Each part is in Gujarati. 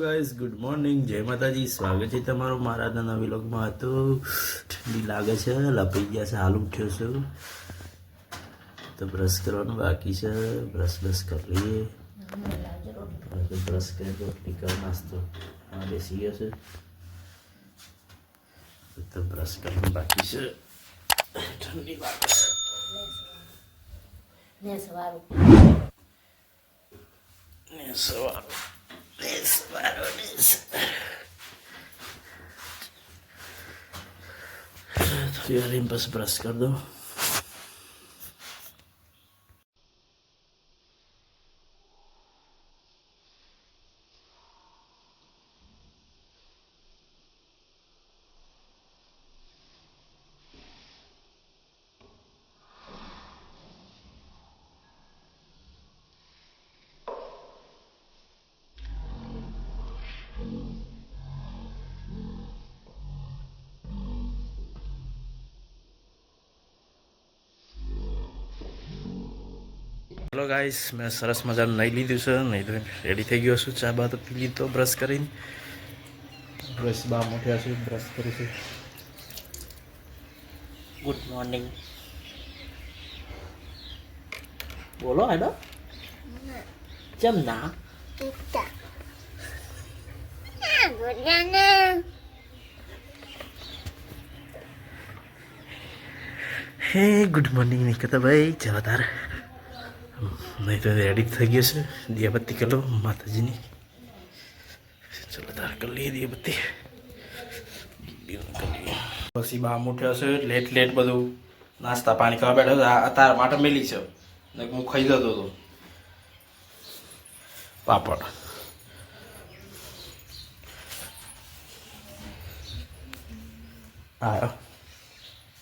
Guys good morning. જય માતાજી. સ્વાગત છે તમારું મારા નવા વિલોગમાં. હતો ઠંડી લાગે છે લપી ગયા છે હાલ ઉઠ્યો છું. તો બ્રશ કરવાનું બાકી છે. બ્રશ બ્રશ કરી લઈએ. બ્રશ કરી રોટલી કર નાસ્તો હા બેસી ગયો છે. તો બ્રશ કરવાનું બાકી છે. ઠંડી લાગે છે. ને સવારું. ને સવારો. ને સવારો ને સવારો થોડી હેલો ગાઈસ મેં સરસ મજાનું નહીં લીધું છે. નહીં ધોઈને રેડી થઈ ગયો છું. ચા બા તો પી લીધો બ્રશ કરીને. બ્રશ બા મોઠ્યા છે. બ્રશ કરીશું ગુડ મોર્નિંગ બોલો હેડો. કેમ ના? હે ગુડ મોર્નિંગ નિકતા ભાઈ ચલો તારે નહીં તો રેડી થઈ ગયો છે દિયાબત્તી કરો માતાજીની. ચલો તારે કરી લઈએ દિયાબત્તી. પછી બા ઉઠ્યો છે લેટ લેટ બધું નાસ્તા પાણી કરવા બેઠો આ તારા માટે મેલી છે. ને હું ખાઈ જતો હતો. પાપડ. હા.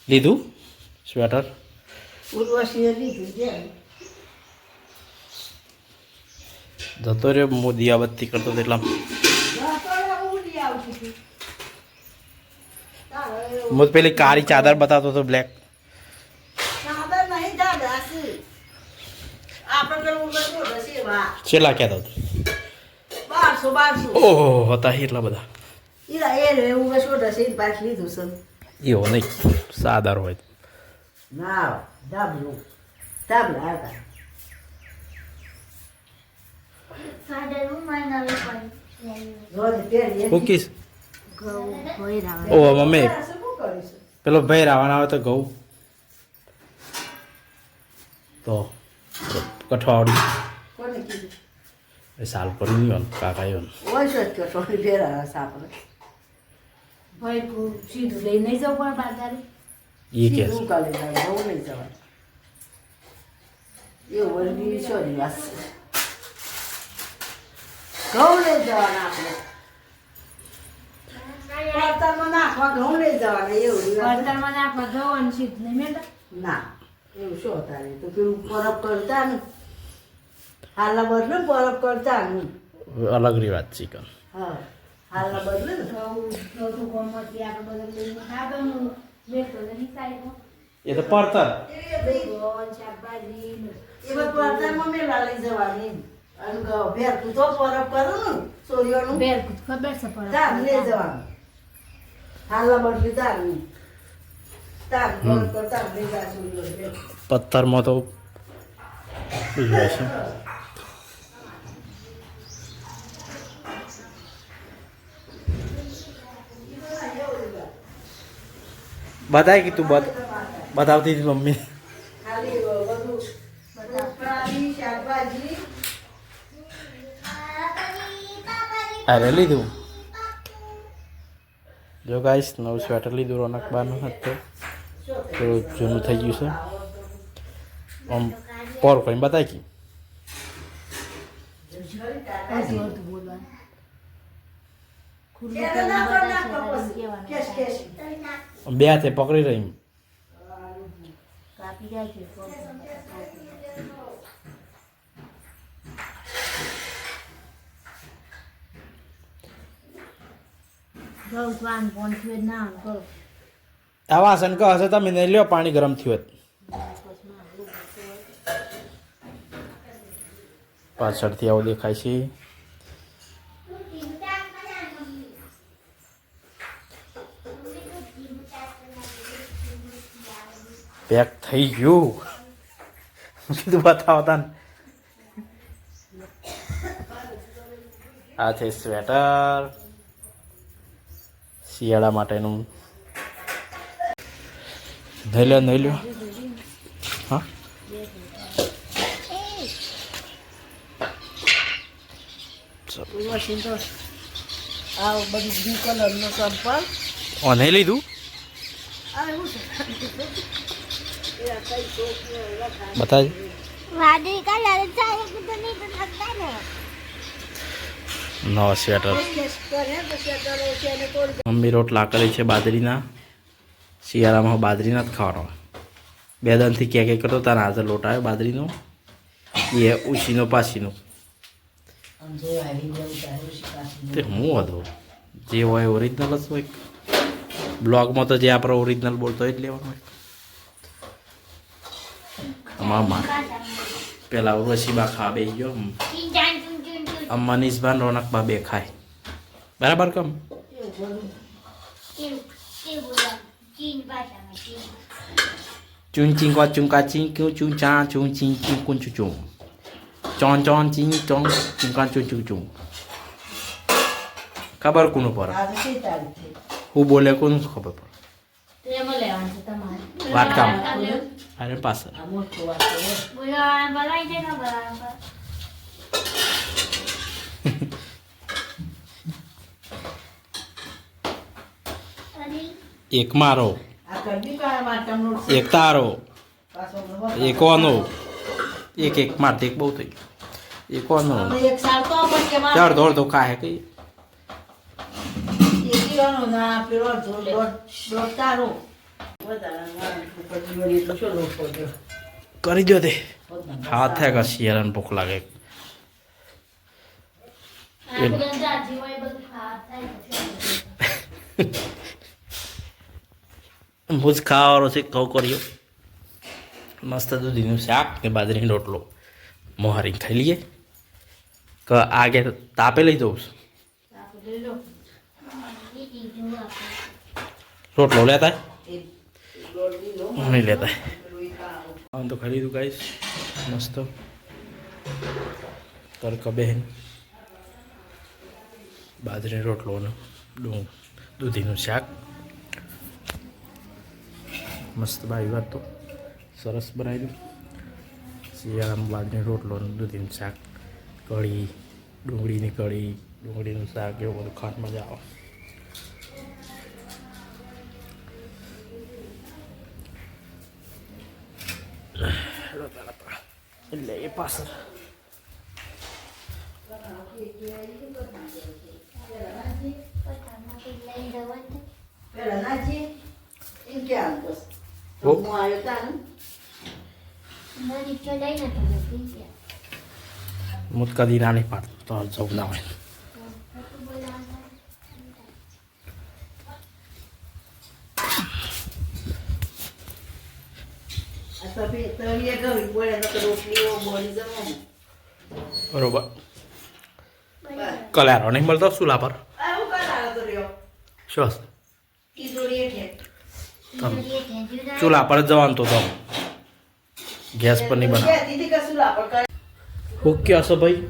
લીધું? સ્વેટર? ઉર્વશીએ લીધું છે જતો રહ્યો હું દિયાબત્તી કરતો હતો એટલા હું પેલી કાળી ચાદર બતાવતો હતો બ્લેક છેલ્લા કહેતો હતો ઓહો હતા એટલા બધા એવો નહીં સાદાર હોય ના ડાબલું ડાબલા હતા રોજ પહેરીએ કુકીસ ઓ મમ્મી. પેલો ભાઈ રાવણ આવે તો ઘઉં તો કઠવાડી એ સાલ પર નહીં કાકા એવું ઓય જ કે થોડી પહેરા સાપરે ભાઈ સીધું લઈ નહીં જવું પણ બાજારે? એ કે કાલે નહીં એ વાત ઘઉં લઈ જવાના આપણે. પડતરમાં નાખવા ઘઉં લઈ જવાના એવું આપણે જવાનું સીધું નહીં મેળા ના એવું શું તારે તો પેલું પરબ કરતા ને. હાલના બદલે ને પરબ કરતા ને. અલગ રિવાજ ચિકન હા હાલના બદલે ઘઉં એ તો પડતર. એ પડતરમાં મેલા લઈ જવાની. અને ભેરતું તો પરબ કરું ને સોરીઓનું બેર ખબર છે પણ તાર લઈ જવાનું. હાલના બદલે તાર તાર પરબ કરતા લઈ જા સોરીઓ પથ્થરમાં તો હોય છે. બતાય કે તું બત બતાવતી હતી મમ્મી. અરે લીધું. જો ગાઈસ નવું સ્વેટર લીધું રોનક બારનું હતું થોડું જૂનું થઈ ગયું છે. આમ પોર કરીને બતાવી ગયું કર કર બે હાથે પકડી રહી કાપી જાય છે આવા સનકો હશે તમે નહીં લ્યો, પાણી ગરમ થયું હોત. પાછળથી આવું દેખાય છે. પેક થઈ ગયું. કીધું બતાવતા આ છે સ્વેટર શિયાળા માટેનું. નહીં લો નહીં લ્યો હા? મશીન આ બધું બ્લુ કલરનો સંપલ ઓ લીધું. બતાજ વાદળી કલર ચાલે તો નહીં તો થતા ને. નવો સ્વેટર. મમ્મી રોટલા કરે છે બાજરીના. શિયાળામાં બાજરીના જ ખાવાનો. બે દાનથી ક્યાં ક્યાં કરતો, તારા હાથે લોટ આવ્યો બાજરીનો. એ ઉછીનો શીખાશે તે હું હતો જે હોય ઓરિજિનલ જ હોય. બ્લોગમાં તો જે આપણે ઓરિજિનલ બોલતો હોય જ લેવાનો હોય. અમારા પેલા ઉર્વશીબા ખા બે ગયો. ચીન ચાન ચૂન ચૂન ચૂન આમ મનીષબા ને રોનકબા બે ખાય બરાબર કમ કેવું કેવું બોલવાનું ચીન ભાષામાં ચીન ચૂન ચીં કા ચૂં કા ચીં ક્યું ચૂં ચા ચૂં ચીં ચીં કું ચૂં ચૂં ચોન ચોન ચીં ચોન ચૂં કા ચૂં ચૂં ચૂં ખબર કોનું પર આજે કઈ તારીખ છે હું બોલે કોનું ખબર પર તો એમાં લેવાનું છે તમારે વાટકામાં. અરે પાછળ આ મોટો વાત છે બોલવાનું બોલાય છે ને બરાબર અરે એક મારો આ કરવી કયા વાટકામ રોડ છે એક તારો પાછો નવો એક ઓનો એક એક મારતે એક બહુ થઈ ગયું એક ઓનો અમે એક સાલ તો આપણે કે માં ચાર દોડ તો કાહે કઈ એક કિલોનો એક એક અડધો એક બહુ થઈ વધારે મારે ચાર દોડ તો શું કઈ. કરી દો તે. હાથ કા કે શિયાળાને ભૂખ લાગે આ બધા જાજી હોય બધું ખાવા થાય છે ભૂજ ખાવાનો છે, કહું કર્યો. મસ્ત દૂધીનું શાક કે બાજરીનો રોટલો. મોહરી ખાઈ લઈએ. કે આગે તાપે લઈ જવું રોટલો લેતા? નહીં લેતા. આમ તો ખાઈ લીધું ગાઈશ મસ્ત. તડકા બહેન. બાજરીનો રોટલો ને ડું દૂધીનું શાક. મસ્ત ભાઈ વાત તો. સરસ બનાવ્યું શિયાળામાં બાજરીનો રોટલો દૂધીનું શાક, કઢી, ડુંગળીની કઢી, ડુંગળીનું શાક, એવું બધું ખાટ મજા આવે. એટલે એ પાછળ. પેલા ઓ. હું આવ્યો તા ને મારી તો લઈને તમે પી ગયા હું તો કદી ના નહીં પાડતો જવું ના હોય બરોબર કલારો નહીં મળતો ચૂલા પર શું હશે? ચૂલા પર જવાનું તો ગેસ પર નહીં બનાવ. ઓકે દીદી કશું લાપડ કરે હું ક્યાં છો ભાઈ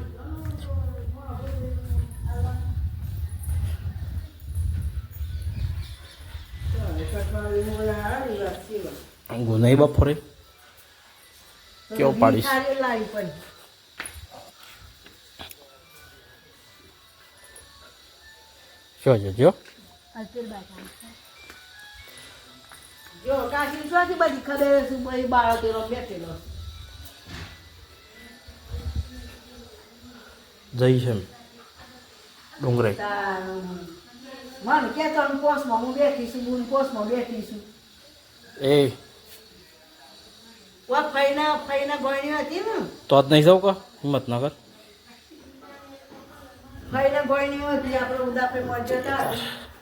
ગુનાઈ બપોરે કેવો પાડીશ? જો જો જો. જો કાકી સ્વાથી બધી ખબર છે બધી બાળક એનો બેઠેલો જઈ છે ડુંગરે. મને કે તને પોસ્ટમાં હું બેઠીશું હું પોસ્ટમાં બેઠીશું એ. ઓ ફઈના ફઈના ગોણી હતી ને? તો જ નહીં જાઉં કા? કર ફઈના ગોણી હતી આપણે ઉદાપે મર હતા. કે ફઈ પોસ્ટમાં બેઠેલો હતો તે હું એ બેઠી હતી ને બધી મારી કઈ છે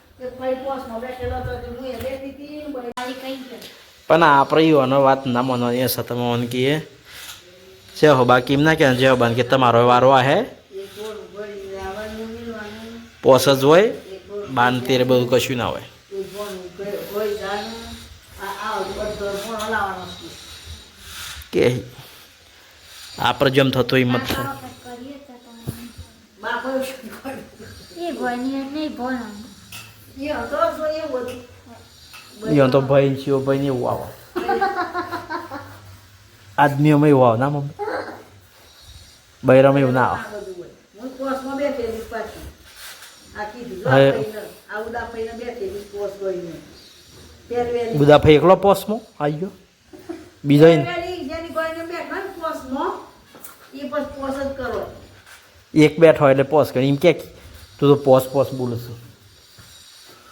પણ આપણે એનો વાત ના માનવાની એ તમે મન કહીએ છે હો બાકી એમ ના કે જે બન કે તમારો વારો આ હે એક ગોળ ગોળી લાવવાનું મિલવાનું પોસ જ હોય બાન તેરે બધું કશું ના હોય. કે આપણે જેમ થતો હિંમત થાય. યો તો ભાઈ છીઓ ભાઈ ને એવું આવો. આદમીઓમાં એવું આવે. ના મમ્મી. બૈરામાં એવું ના આવે. ભાઈ એકલો પોસમાં આવી ગયો. બીજો. એક બેઠો એટલે પોસ કરી. એમ કે તું તો પોસ પોસ બોલું છું પોઝ કરીએ કોસ ભણો. કોસ થાય ભણો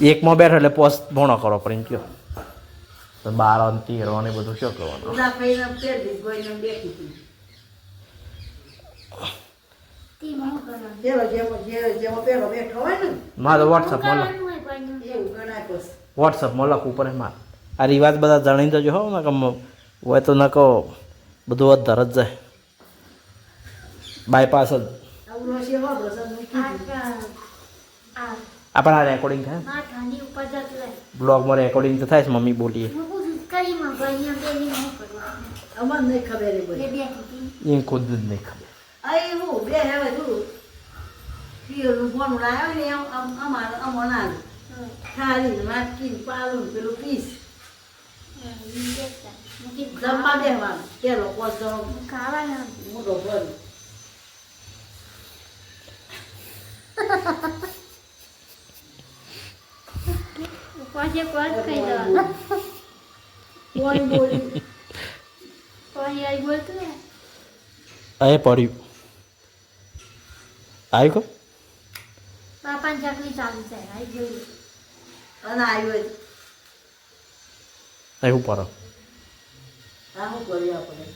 એકમાં બેઠો એટલે પોસ્ટ ભણો કરો પણ એમ કયો? તો બાર અને તેર અને બધું શું કરવાનું? ને, મારે તો વોટ્સઅપમાં. વોટ્સઅપમાં લખવું પડે મારે આ રિવાજ બધા જાણી તો હો ને કે હોય તો ન કહો બધું વધારે જ જાય. બાયપાસ જ. આપણે રેકોર્ડિંગ થાય આ ઠંડી ઉપર જતું રહે બ્લોગમાં રેકોર્ડિંગ તો થાય છે મમ્મી બોલીએ. એ ખુદ જ નહીં ખબર. આ એવું, બે હવે તું પિયરનું ભણું લાવ્યો ને એમ આમ અમારે અમને આલ્યું. થાળી, વાટકી, પાલું, પેલું પીસ. જમવા બેસવાનું. પેલો કોસ જણો ખાવાના કોલ ખાઈ દેવાનું કોઈ બોલી. પછી આવી બોલતું ને એ પડ્યું આવી કો બાપાની ચકલી ચાલુ છે આવી જોયું અને આવ્યો જ. એવું પર આ હું કર્યું આપણે?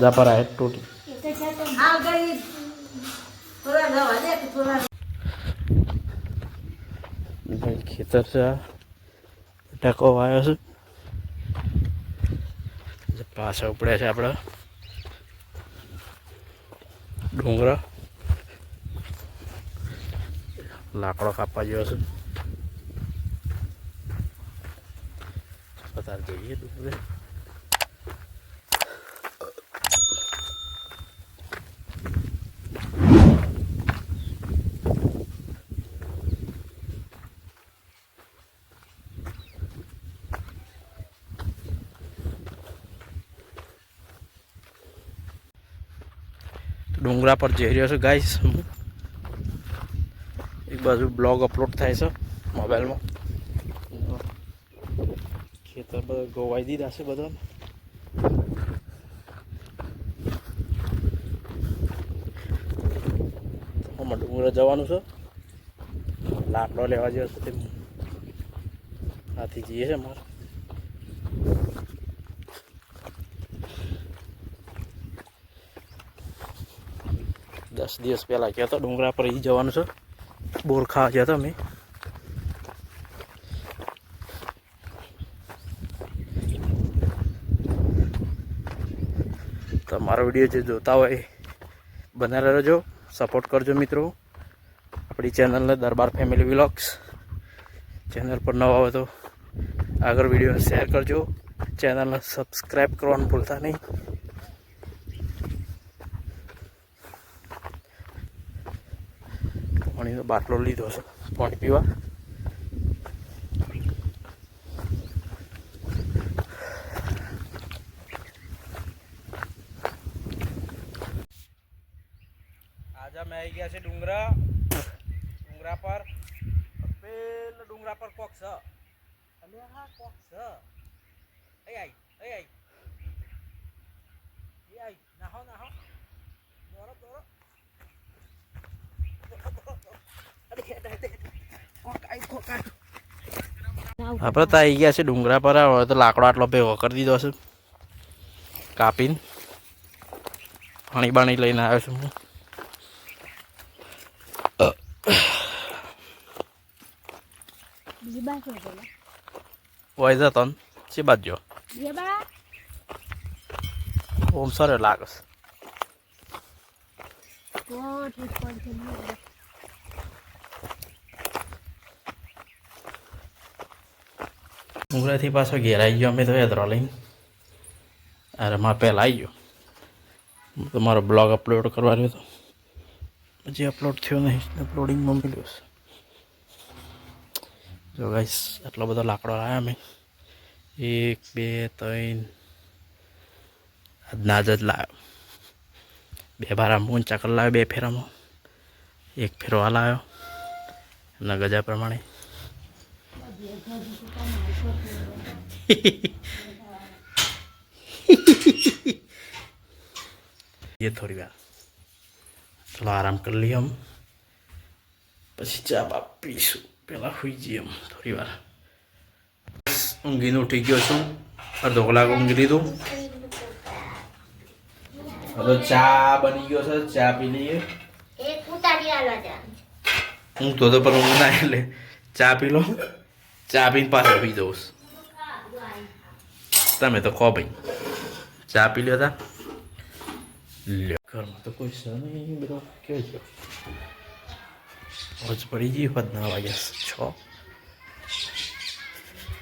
જા પર તૂટી એ તો છે તો ભાઈ ખેતર છે આ ટકો આવ્યો છે પાછા ઉપડે છે આપણા ડુંગરા લાકડો કાપવા જેવો છે પતાર જઈએ ડુંગરે ડુંગરા પર જઈ રહ્યો છું. ગાઈસ એક બાજુ બ્લોગ અપલોડ થાય છે મોબાઈલમાં. ખેતર બધા ગોવાઈ દીધા છે બધા. આમાં ડુંગરા જવાનું છે. લાકડો લેવા જેવો છે તે. આથી જઈએ છે મારે દસ દિવસ પહેલાં ગયા હતા ડુંગરા પર એ જવાનું છે. બોરખા ગયા હતા અમે. તમારો વીડિયો જે જોતા હોય બનાવી રહેજો સપોર્ટ કરજો મિત્રો. આપણી ચેનલને દરબાર ફેમિલી વ્લોગ્સ ચેનલ પર નવા હોય તો આગળ વીડિયો શેર કરજો. ચેનલને સબસ્ક્રાઈબ કરવાનું ભૂલતા નહીં. પાણીનો બાટલો લીધો છે. પાણી પીવા. આજે અમે આવી ગયા છે ડુંગરા. ડુંગરા પર પેલા ડુંગરા પર કોક છે. અને છે. એ આઈ એ આઈ. એ આઈ, નાહો નાહો. આપણે તો આવી ગયા છે ડુંગરા પર હવે તો લાકડો આટલો ભેગો કરી દીધો છે. કાપીને પાણી બાણી લઈને આવ્યો છું હું. બીજી તન. જતો બાજુ? ઓમ સરે લાગે છે તો ઠીક પડશે નહીં. ઉંગરાથી પાછો ઘેર આવી ગયો અમે તો યાત્રા લઈને અરે માં પહેલાં આવી ગયો તમારો બ્લોગ અપલોડ કરવા રહ્યો હતો હજી અપલોડ થયો નહીં અપલોડિંગમાં મળ્યો જો ગાઈસ આટલો બધો લાકડો લાવ્યા અમે એક બે ત્રણ આજના જ લાવ્યો બે બારા ઊંચા કર લાવ્યો બે ફેરામાં એક ફેરો આ લાવ્યો એમના ગજા પ્રમાણે એ थोड़ी વાર थोड़ा આરામ કરી લઈએ આમ પછી ચા બા પીશું પહેલાં સુઈ જઈએ આમ થોડી વાર ઊંઘીને ઉઠી ગયો છું અડધો કલાક ઊંઘી લીધું હવે ચા બની ગયો છે ચા પી લઈએ હું તો તો પણ ઊંઘ ના એટલે ચા પી લો ચા પીને પાછો પી દઉં. તમે તો ખો ભાઈ ચા પી લ્યો તા તો કોઈ છે નહીં બધો ક્યાં ગયો રોજ પડી વાગ્યા છ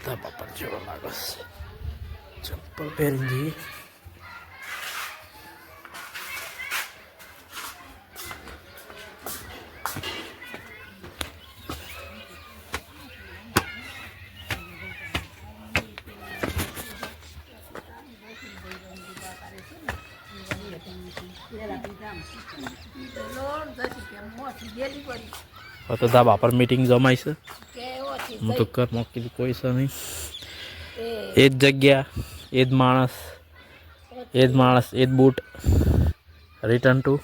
તા બાપા જેવો લાગે છે તો તા બાપર મીટિંગ જમાઈ છે. હું તો કર મોકલી કોઈ છે નહીં. એ. જ જગ્યા એ જ માણસ એ જ માણસ એ જ બૂટ. રિટર્ન ટુ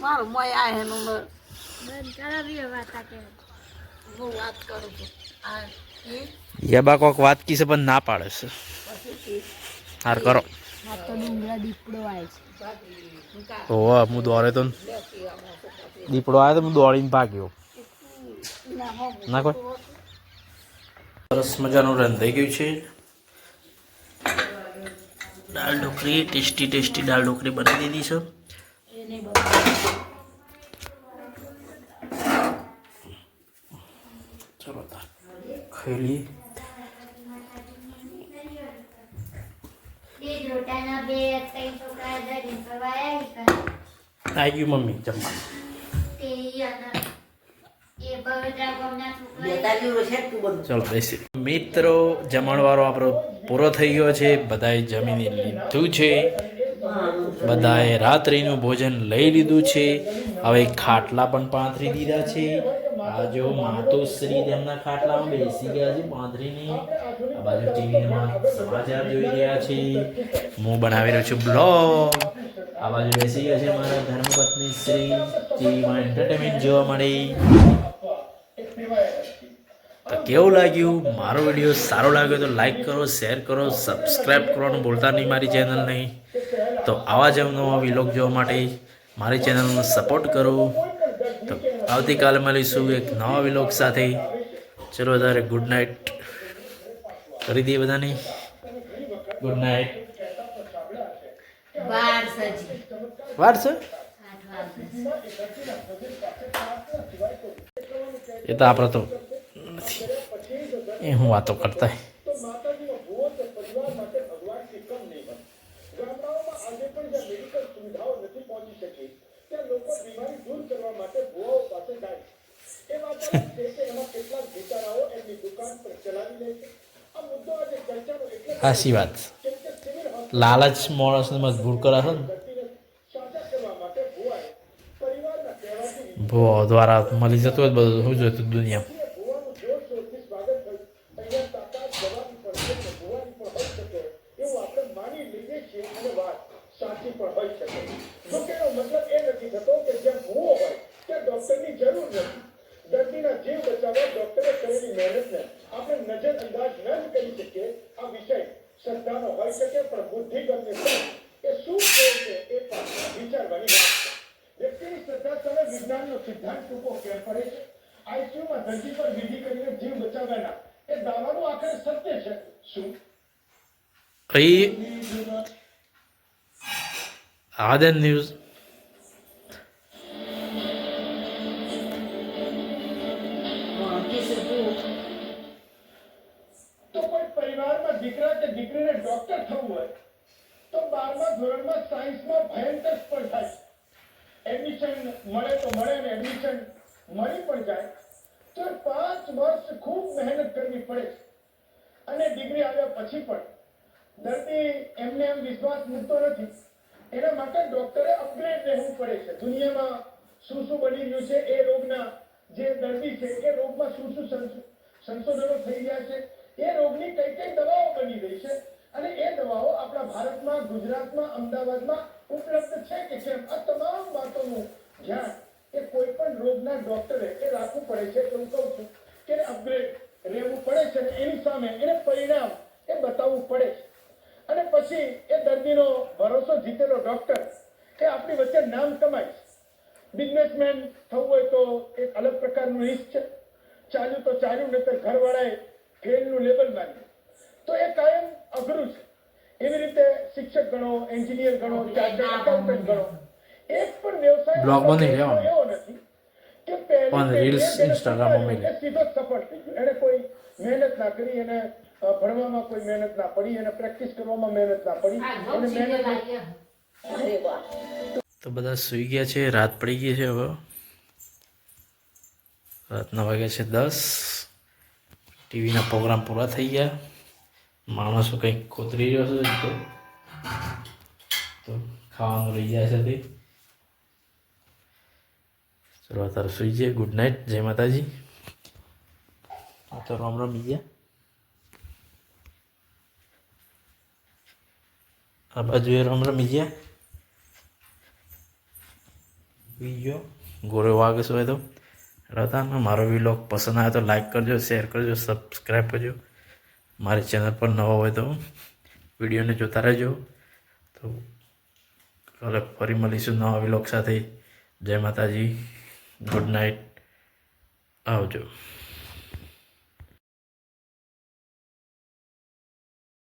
મારું મોય આ એનું બંધ કરો બી વાત કે. હું વાત કરું છું. આ યબા કોક વાત કીશે પણ ના પાડે છે. હાર કરો. આવે ઓહો હું દોડે તો દીપડો આવ્યો તો હું દોડીને ભાગ્યો. ના કોઈ? સરસ મજાનું રંધાઈ ગયું છે. દાળ ઢોકળી ટેસ્ટી ટેસ્ટી દાળ ઢોકળી બનાવી દીધી છે ચલો તાર ખાઈ લઈએ આવી ગયું મમ્મી જમવા તે અને એ બગડા ગામના છોકરા બેતાલી વર્ષે તું બધું. ચલો બેસી. મિત્રો જમણવારો આપણો પૂરો થઈ ગયો છે. બધાએ જમીને લીધું છે. બધાએ રાત્રિનું ભોજન લઈ લીધું છે. હવે ખાટલા પણ પાથરી દીધા છે. આ જો માતુશ્રી તેમના ખાટલામાં બેસી ગયા છે પાથરીને આ બાજુ ટીવીમાં સમાચાર જોઈ રહ્યા છે. હું બનાવી રહ્યો છું બ્લોગ. આ બાજુ બેસી ગયા છે મારા ધર્મપત્ની શ્રી. ટીવીમાં એન્ટરટેનમેન્ટ જોવા મળી. તો કેવું લાગ્યું? મારો વીડિયો સારો લાગ્યો તો લાઈક કરો શેર કરો સબસ્ક્રાઈબ કરવાનું ભૂલતા નહીં મારી ચેનલ નહીં તો આવા જ નવા વિલોગ જોવા માટે મારી ચેનલનો સપોર્ટ કરો. આવતીકાલે મળીશું એક નવા વિલોક સાથે. ચલો તારે ગુડ નાઇટ કરી દઈએ બધાની. ગુડ નાઇટ વાર છે? એ તો આપણે તો નથી એ હું વાતો કરતા. સાચી વાત લાલચ માણસને મજબૂર કરે છે ને. ભો દ્વારા મળી જતું હોય બધું શું જોઈતું દુનિયા દર્દીના જીવ બચાવવા ડોક્ટરે કરેલી મહેનતને આપણે નજરઅંદાજ ન જ કરી શકીએ, આ વિષય શ્રદ્ધાનો હોઈ શકે, પણ બુદ્ધિગમ્ય એ શું કહે છે એ પણ વિચારવાની વાત છે. વ્યક્તિની શ્રદ્ધા સામે વિજ્ઞાનનો સિદ્ધાંત ટૂંકો ફેર પડે છે. આઈસીયુમાં દર્દી પર વિધિ કરીને જીવ બચાવવાના એ દાવાનું આખરે સત્ય છે. શું? અહીં આદન ન્યૂઝ. ડોક્ટર હોય, તો બારમા ધોરણમાં સાયન્સમાં ભયંકર સ્પર્ધા છે એડમિશન મળે તો મળે ને એડમિશન મળી પણ જાય. તો પાંચ વર્ષ ખૂબ મહેનત કરવી પડે. છે અને ડિગ્રી આવ્યા પછી પણ દર્દી એમને એમ વિશ્વાસ મૂકતો નથી. એના માટે ડોક્ટરે અપગ્રેડ રહેવું પડે છે. દુનિયામાં શું શું બની રહ્યું છે એ રોગના જે દર્દી છે એ રોગમાં શું શું સંશોધનો થઈ રહ્યા છે એ રોગની કઈ કઈ દવાઓ બની રહી છે અને એ દવાઓ આપણા ભારતમાં, ગુજરાતમાં, અમદાવાદમાં ઉપલબ્ધ છે કે કેમ? આ તમામ વાતોનું ધ્યાન એ કોઈ પણ રોગના ડોક્ટરે એ રાખવું પડે છે હું કહું છું કે અપગ્રેડ રહેવું પડે છે અને એની સામે એને પરિણામ એ બતાવવું પડે છે. અને પછી એ દર્દીનો ભરોસો જીતેલો ડોક્ટર એ આપણી વચ્ચે નામ કમાય બિઝનેસમેન થવું હોય તો એક અલગ પ્રકારનું રિસ્ક છે. ચાલ્યું તો ચાલ્યું, નહીતર ઘરવાળાએ ફેલનું લેબલ માન્યું. તો એ કાયમ અઘરું છે. એવી રીતે શિક્ષક ગણો એન્જિનિયર ગણો ચાર્ટર્ડ એકાઉન્ટન્ટ ગણો એક પણ વ્યવસાય બ્લોગ બની. એવો નથી કે પણ પેઢીએ reels માં સ્વીકાર્યું, સીધો સફળ. થઈ ગયો એને કોઈ મહેનત ના કરી એને ભણવામાં કોઈ મહેનત ના પડી એને પ્રેક્ટિસ કરવામાં મહેનત ના પડી. અને મહેનત તો બધા સૂઈ ગયા છે રાત પડી ગઈ છે હવે. રાતના વાગ્યા છે દસ. ટીવીના પ્રોગ્રામ પૂરા થઈ ગયા. માણસો કંઈક કોતરી રહ્યો છે તો. તો ખાવાનું રહી જાય છે તે. ચલો અત્યારે સુઈ જઈએ. ગુડ નાઇટ જય માતાજી. તો રામ રામ ગયા. આ બાજુ એ રામ રમી ગયા. બીજો? ગોરે વાગશો હોય તો. રહેતા ને મારો વિલોગ પસંદ આવે તો લાઈક કરજો શેર કરજો સબસ્ક્રાઈબ કરજો. મારી ચેનલ પર નવો હોય તો વિડીયોને જોતા રહેજો. તો કાલે ફરી મળીશું નવા વ્લોગ સાથે. જય માતાજી. Good night. આવજો.